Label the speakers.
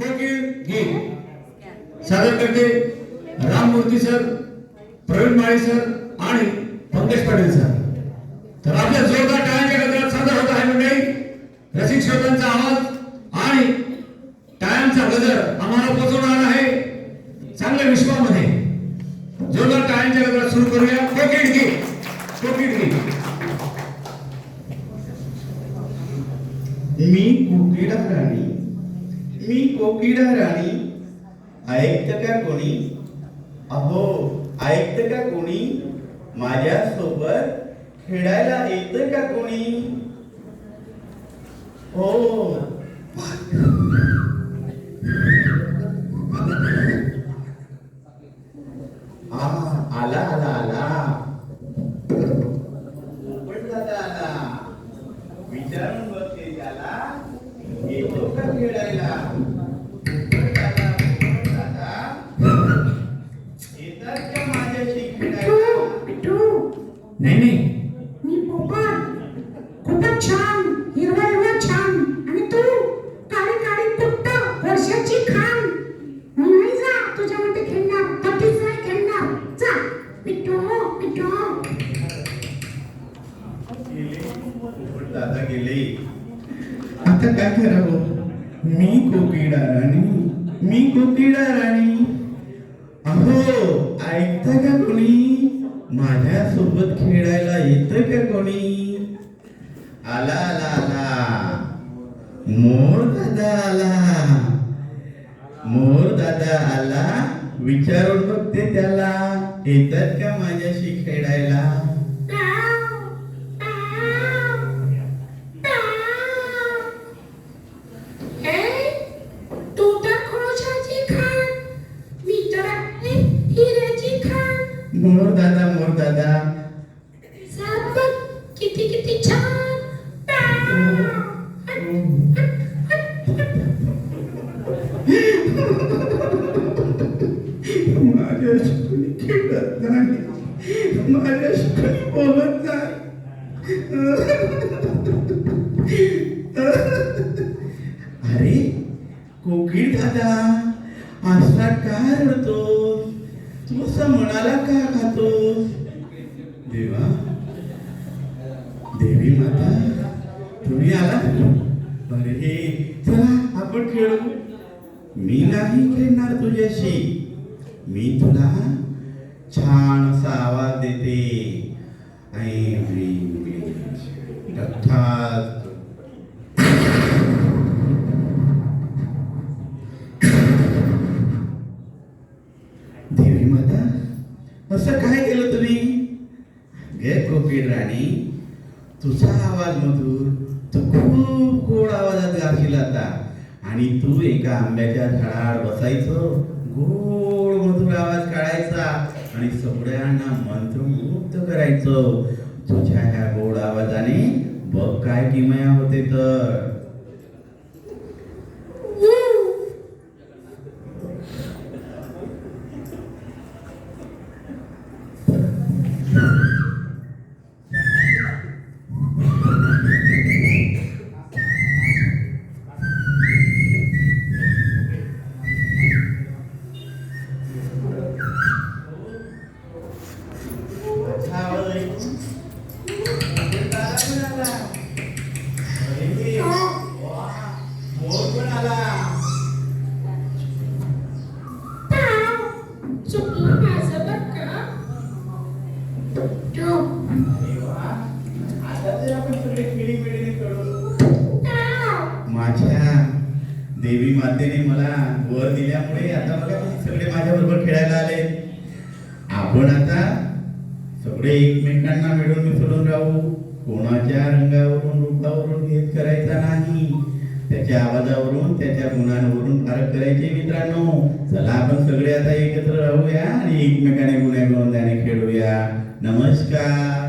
Speaker 1: कोकिळ सादर करते Ramamurti sir Pravin Mali sir आणि पंकज पाटील सर. तर आपल्या जोरदार टाळ्यांच्या गजरात सादर होत आहे मंडळी. रसिक श्रोतांचा आवाज आणि टाळ्यांचा गजर आम्हाला पोहोचवणार आहे चांगल्या विश्वामध्ये. जोरदार टाळ्यांच्या गजरात सुरू करूया. कोकिळ घे. कोकिळ घे.
Speaker 2: मी कोकिडा राणी. मी कोकिडा राणी. ऐकत का कोणी? अहो ऐकत का कोणी? माझ्या सोबत खेळायला येत का कोणी? हो. आला आला आला. दादा आला विचारून बघते त्याला. येतो का खेळायला?
Speaker 3: हिरवा हिरवा छान. आणि तू काळी काळी पुट्ट वर्षाची खान. नाही जा तुझ्यामध्ये खेळणार कधीच नाही खेळणार. जा. पिटू पिटू
Speaker 2: गेले दादा गेले. आता काय करावं? मी कोकिडा राणी मी कोकिडा राणी. अहो ऐकता का कोणी? माझ्या सोबत खेळायला येत का कोणी? आला आला आला. मोर दादा आला. मोर दादा आला विचारून बघते त्याला. येतात का माझ्याशी खेळायला?
Speaker 3: तू तर
Speaker 2: मोर दादा. मोर दादा
Speaker 3: किती किती छान.
Speaker 2: माझ्याशी कोणी खेळत नाही माझ्याशी कोणी बोलत नाही अरे कोकिळ दादा असा काय रडतो तू असं म्हणाला का खातो देवा देवी माता तुम्ही आला अरे चला आपण खेळू. मी नाही खेळणार तुझ्याशी. मी तुला छान असा आवाज देते. ऐ ब्रीम ब्रीम. देवी माता असं काय केलं तुम्ही? गे कोकिळ राणी तुझा आवाज मधुर तू खूप गोड आवाजात गाशील आता आणि तू एका आंब्याच्या झाडावर बसायचो. गोड मधुर आवाज काढायचा आणि सगळ्यांना मंत्रमुग्ध करायचं. तुझ्या ह्या गोड आवाजाने बघ काय किमया होते तर. देवी मातेने मला वर दिल्यामुळे आता बघा सगळे माझ्याबरोबर खेळायला आले. आपण आता सगळे एकमेकांना मिळून मिसळून राहू. कोणाच्या रंगावरून रूपावरून भेद करायचा नाही. त्याच्या आवाजावरून त्याच्या गुणांवरून फरक करायचे मित्रांनो. चला आपण सगळे आता एकत्र राहूया आणि एकमेकाने गुन्हे त्याने खेळूया. नमस्कार.